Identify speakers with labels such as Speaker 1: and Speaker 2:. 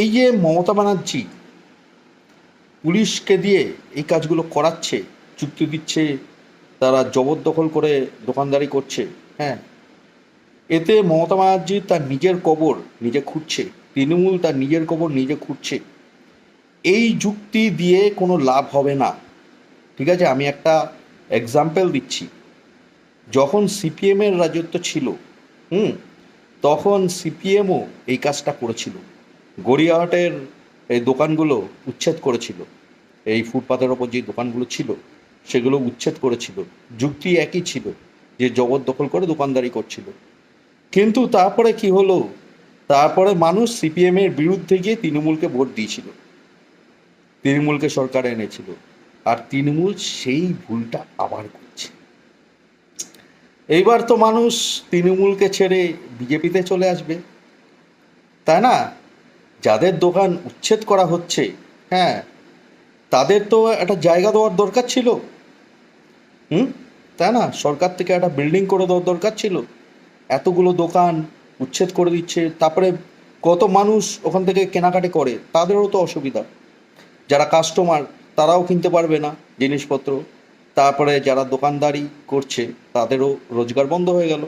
Speaker 1: এই যে মমতা ব্যানার্জি পুলিশকে দিয়ে এই কাজগুলো করাচ্ছে, চুক্তি দিচ্ছে, তারা জবরদখল করে দোকানদারি করছে হ্যাঁ? এতে মমতা ব্যানার্জি তার নিজের কবর নিজে খুঁজছে তৃণমূল তার নিজের কবর নিজে খুঁজছে এই যুক্তি দিয়ে কোনো লাভ হবে না। ঠিক আছে? আমি একটা এক্সাম্পল দিচ্ছি। যখন সিপিএমের রাজত্ব ছিল, হুম? তখন সিপিএমও এই কাজটা করেছিল। গড়িয়াহাটের এই দোকানগুলো উচ্ছেদ করেছিল। এই ফুটপাতের ওপর যে দোকানগুলো ছিল, সেগুলো উচ্ছেদ করেছিল। যুক্তি একই ছিল যে জবরদখল করে দোকানদারি করছিল। কিন্তু তারপরে কি হলো? তারপরে মানুষ সিপিএমের বিরুদ্ধে গিয়ে তৃণমূলকে ভোট দিয়েছিল। তৃণমূলকে সরকারে এনেছিল। আর তৃণমূল সেই ভুলটা আবার করছে। এইবার তো মানুষ তৃণমূলকে ছেড়ে বিজেপিতে চলে আসবে। তাই না? যাদের দোকান উচ্ছেদ করা হচ্ছে হ্যাঁ তাদের তো একটা জায়গা দেওয়ার দরকার ছিল। হুম? তাই না, সরকার থেকে একটা বিল্ডিং করে দেওয়ার দরকার ছিল। এতগুলো দোকান উচ্ছেদ করে দিচ্ছে, তারপরে কত মানুষ ওখান থেকে কেনাকাটি করে, তাদেরও তো অসুবিধা। যারা কাস্টমার তারাও কিনতে পারবে না জিনিসপত্র। তারপরে যারা দোকানদারি করছে, তাদেরও রোজগার বন্ধ হয়ে গেল।